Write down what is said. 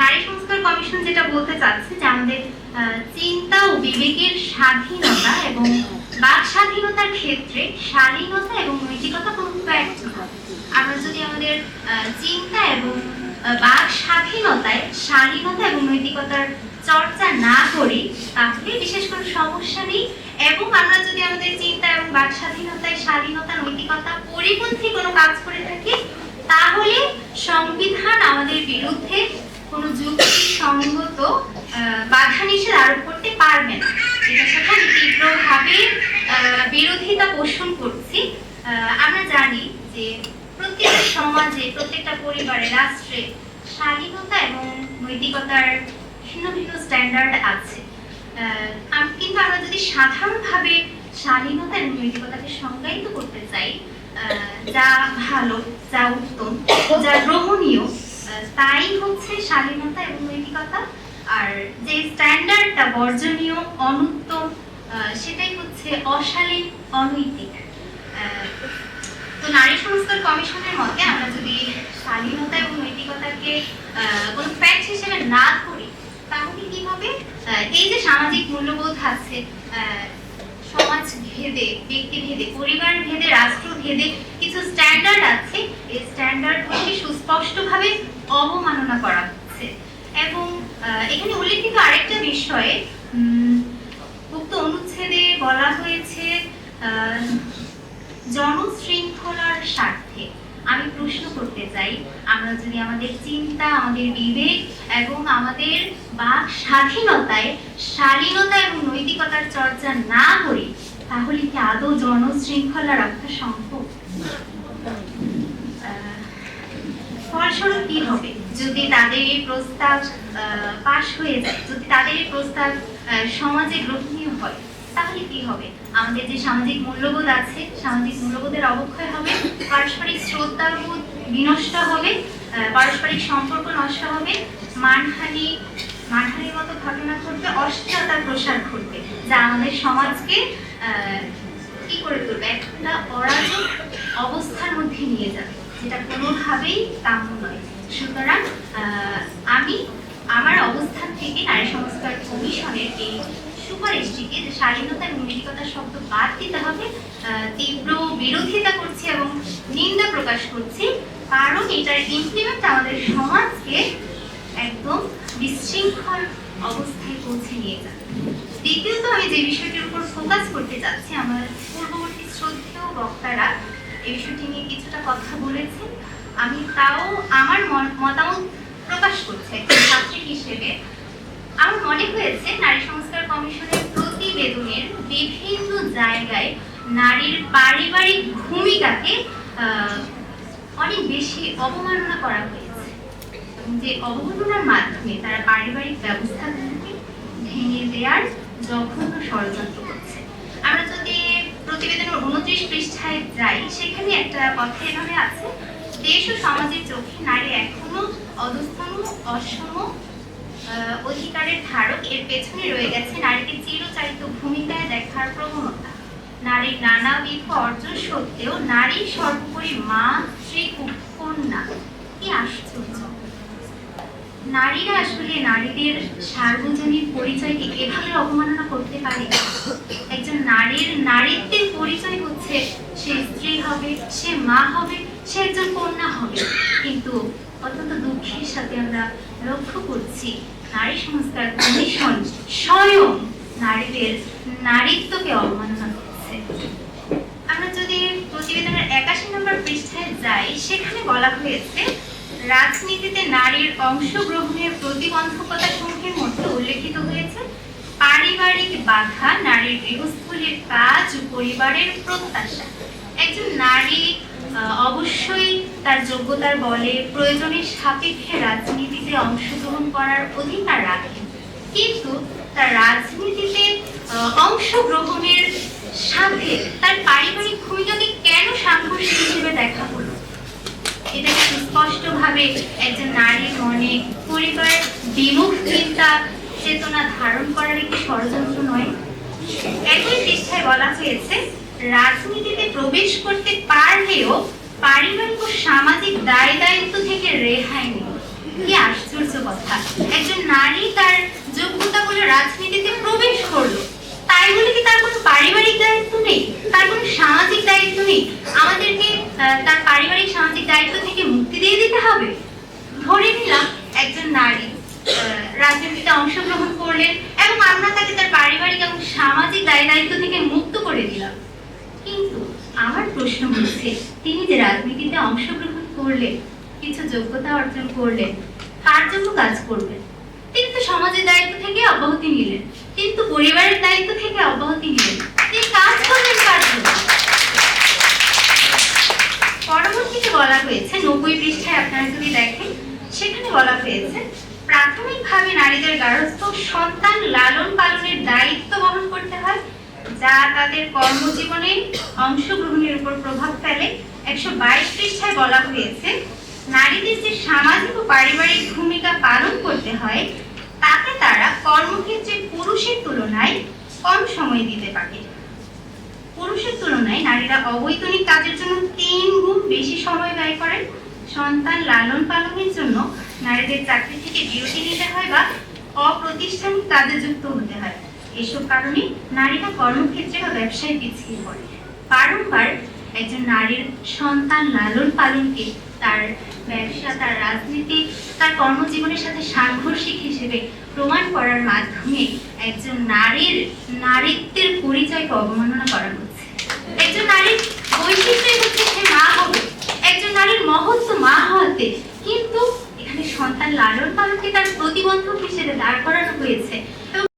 নারী সংস্কার কমিশন যেটা বলতে চাচ্ছে যে আমাদের চিন্তা ও বিবেকের স্বাধীনতা এবং বাক স্বাধীনতার ক্ষেত্রে শালীনতা এবং নৈতিকতা কোনো আমরা যদি আমাদের চিন্তা এবং বাক স্বাধীনতায় শালীনতা এবং নৈতিকতার চর্চা না করি, তাহলে বিশেষ কোনো সমস্যা নেই। এবং আমরা যদি আমাদের চিন্তা এবং বাক স্বাধীনতায় শালীনতা, নৈতিকতা পরিপন্থী কোনো কাজ করে থাকি, তাহলে সংবিধান আমাদের বিরুদ্ধে কোনো যুক্তিসঙ্গত বাধা নিষেধ আরোপ করতে পারবে না। সাথে আমি তীব্রভাবে বিরোধিতা পোষণ করছি। আমরা জানি যে প্রত্যেকটা সমাজে, প্রত্যেকটা পরিবারে, রাষ্ট্রে শালীনতা এবং নৈতিকতার ভিন্ন ভিন্ন স্ট্যান্ডার্ড আছে। কিন্তু আমরা যদি সাধারণভাবে শালীনতা এবং নৈতিকতাকে সংজ্ঞায়িত করতে চাই যা ভালো, যা উত্তম, যা গ্রহণীয় তাই হচ্ছে শালীনতা এবং নৈতিকতা। আর যে স্ট্যান্ডার্ডটা বর্জনীয়, অনুত্তম সেটাই হচ্ছে অশালীন, অনৈতিক। তো নারী সংস্কার কমিশনের মতে আমরা যদি শালীনতা এবং নৈতিকতাকে কোনো ফ্যাক্ট হিসেবে না ধরি, তাহলে কি হবে এই যে সামাজিক মূল্যবোধ আছে সমাজ ভেদে, ব্যক্তি ভেদে, পরিবার ভেদে, রাষ্ট্র ভেদে কিছু স্ট্যান্ডার্ড আছে। এই স্ট্যান্ডার্ডগুলোকে সুস্পষ্টভাবে অবমাননা করা হচ্ছে। এবং এখানে উল্লেখিত আরেকটা বিষয়ে উক্ত অনুচ্ছেদে বলা হয়েছে জনশৃঙ্খলার স্বার্থে। আমি প্রশ্ন করতে চাই, আমরা যদি আমাদের চিন্তা, আমাদের বিবেক এবং আমাদের বাক স্বাধীনতায়, শালীনতা এবং নৈতিকতার চর্চা না করি, তাহলে কি আদৌ জনশৃঙ্খলা রক্ষা সম্ভব? ফলস্বরূপ কি হবে? যদি তাদের এই প্রস্তাব পাশ হয়ে যায়, যদি তাদের এই প্রস্তাব সমাজে গ্রহণীয় হয় তাহলে কি হবে? আমাদের যে সামাজিক মূল্যবোধ আছে, সামাজিক মূল্যবোধের অবক্ষয় হবে, পারস্পরিক শ্রদ্ধাবোধ বিনষ্ট হবে পারস্পরিক সম্পর্ক নষ্ট হবে, মানহানি, মানহানির মতো ঘটনা ঘটবে অশ্লীলতার প্রসার ঘটবে, যা আমাদের সমাজকে কি করে তুলবে? একটা অরাজক অবস্থার মধ্যে নিয়ে যাবে, যেটা কোনোভাবেই কাম্য নয়। সুতরাং আমি আমার অবস্থান থেকে নারী সংস্কার কমিশনের এই সুপারিশটিকে যে স্বাধীনতা এবং নৈতিকতা শব্দ বাদ দিতে হবে তীব্র বিরোধিতা করছি এবং নিন্দা প্রকাশ করছি, কারণ এটার ইমপ্লিমেন্ট আমাদের সমাজকে একদম বিশৃঙ্খল অবস্থায় পৌঁছে নিয়ে যাবে। দ্বিতীয়ত, আমি যে বিষয়টির উপর ফোকাস করতে চাচ্ছি আমার পূর্ববর্তী শ্রদ্ধেয় বক্তারা এই বিষয়টি নিয়ে কিছুটা কথা বলেছেন। আমি তাও আমার মতামত প্রকাশ করছি একজন ছাত্রী হিসেবে আমার মনে হয়েছে নারী সংস্কার কমিশনের প্রতিবেদনের বিভিন্ন জায়গায় নারীর পারিবারিক ভূমিকাকে অনেক বেশি অবমাননা করা হয়েছে। যে অবমাননার মাধ্যমে তারা পারিবারিক ব্যবস্থাগুলোকে ভেঙে দেওয়ার জঘন্য ষড়যন্ত্র করছে। আমরা যদি প্রতিবেদনের উনত্রিশ পৃষ্ঠায় যাই, সেখানে একটা কথা এভাবে আছে, দেশ ও সমাজের চোখে নারী এখনও অধস্তন, অসম অধিকারের ধারক এর পেছনে রয়ে গেছে নারীকে চিরচারিত ভূমিকায় দেখার প্রবণতা। নারীর নানাবিধ অর্জন সত্ত্বেও নারী সর্বোপরি মা, স্ত্রী কন্যা। কি আশ্চর্য। নারীরা আসলে নারীদের সার্বজনীন পরিচয়কে এভাবে অবমাননা করতে পারে? একজন নারীর নারীত্বের পরিচয় হচ্ছে সে স্ত্রী হবে, সে মা হবে সে একজন কন্যা হবে, কিন্তু অত্যন্ত দুঃখের সাথে আমরা লক্ষ্য করছি, নারী সংস্কার কমিশন স্বয়ং নারীদের নারীত্বকে অবমাননা করছে। আমরা যদি প্রতিবেদনের একাশি নম্বর পৃষ্ঠায় যাই, সেখানে বলা হয়েছে, রাজনীতিতে নারীর অংশগ্রহণের প্রতিবন্ধকতা সমূহের মধ্যে উল্লেখিত হয়েছে, পারিবারিক বাধা নারীর গৃহস্থলীর কাজ পরিবারের প্রত্যাশা। একজন নারী অবশ্যই তার যোগ্যতার বলে প্রয়োজনের সাপেক্ষে রাজনীতিতে অংশগ্রহণ করার অধিকার রাখেন কিন্তু তার রাজনীতিতে অংশগ্রহণের সাথে তার পারিবারিক ভূমিকাকে কেন সাংঘর্ষিক হিসেবে দেখা হলো? এটা সুস্পষ্টভাবে একজন নারীর মনে পরিবার বিমুখ চিন্তা চেতনা ধারণ করার একটি ষড়যন্ত্র নয়? একই পৃষ্ঠায় বলা হয়েছে, রাজনীতিতে প্রবেশ করতে পারলেও পারিবারিক ও সামাজিক দায় দায়িত্ব থেকে রেহাই নেই। কি আশ্চর্য কথা। একজন নারী তার যোগ্যতা বলে রাজনীতিতে প্রবেশ করল। তাই বলে কি তার কোনো পারিবারিক দায়িত্ব নেই? তার কোনো সামাজিক দায়িত্ব নেই? আমাদেরকে তার পারিবারিক সামাজিক দায়িত্ব থেকে মুক্তি দিয়ে দিতে হবে? ধরে নিলাম একজন নারী রাজনীতিতে অংশগ্রহণ করলেন এবং আমরা তাকে তার পারিবারিক এবং সামাজিক দায় দায়িত্ব থেকে মুক্ত করে দিলাম কিন্তু আমার প্রশ্ন হচ্ছে তিনি যে রাজনীতিতে অংশগ্রহণ করলেন, কিছু যোগ্যতা অর্জন করলেন কার জন্য কাজ করবেন। তিনি তো সমাজের দায়িত্ব থেকে অব্যাহতি নিলেন, কিন্তু পরিবারের দায়িত্ব থেকে অব্যাহতি নিলেন। তিনি কাজ করলেন কার জন্য? পরবর্তীতে বলা হয়েছে, নব্বই পৃষ্ঠায় আপনারা যদি দেখেন, সেখানে বলা হয়েছে, প্রাথমিকভাবে নারীদের গার্হস্থ সন্তান লালন পালনের দায়িত্ব বহন করতে হয় যা তাদের কর্মজীবনে অংশগ্রহণের উপর প্রভাব ফেলে। একশো বাইশ পৃষ্ঠায় বলা হয়েছে, নারীদের যে সামাজিক ও পারিবারিক ভূমিকা পালন করতে হয়, তাতে তারা কর্মক্ষেত্রে পুরুষের তুলনায় কম সময় দিতে পারে। পুরুষের তুলনায় নারীরা অবৈতনিক কাজের জন্য তিন গুণ বেশি সময় ব্যয় করেন। সন্তান লালন পালনের জন্য নারীদের চাকরি থেকে বিরতি নিতে হয় বা অপ্রতিষ্ঠানিক কাজে যুক্ত হতে হয়। এসব কারণে নারীরা কর্মক্ষেত্রে বা ব্যবসায় পিছিয়ে পড়ে বারংবার একজন নারীর সন্তান লালন পালনকে তার ব্যবসা, তার রাজনীতি, তার কর্মজীবনের সাথে সাংঘর্ষিক হিসেবে প্রমাণ করার মাধ্যমে একজন নারীর, নারীত্বের পরিচয়কে অবমাননা করা হচ্ছে। একজন নারীর বৈশিষ্ট্যই হচ্ছে সে মা হবে। একজন নারীর মহত্ব মা হওয়াতে কিন্তু এখানে সন্তান লালন পালনকে তার প্রতিবন্ধক হিসেবে দাঁড় করানো হয়েছে।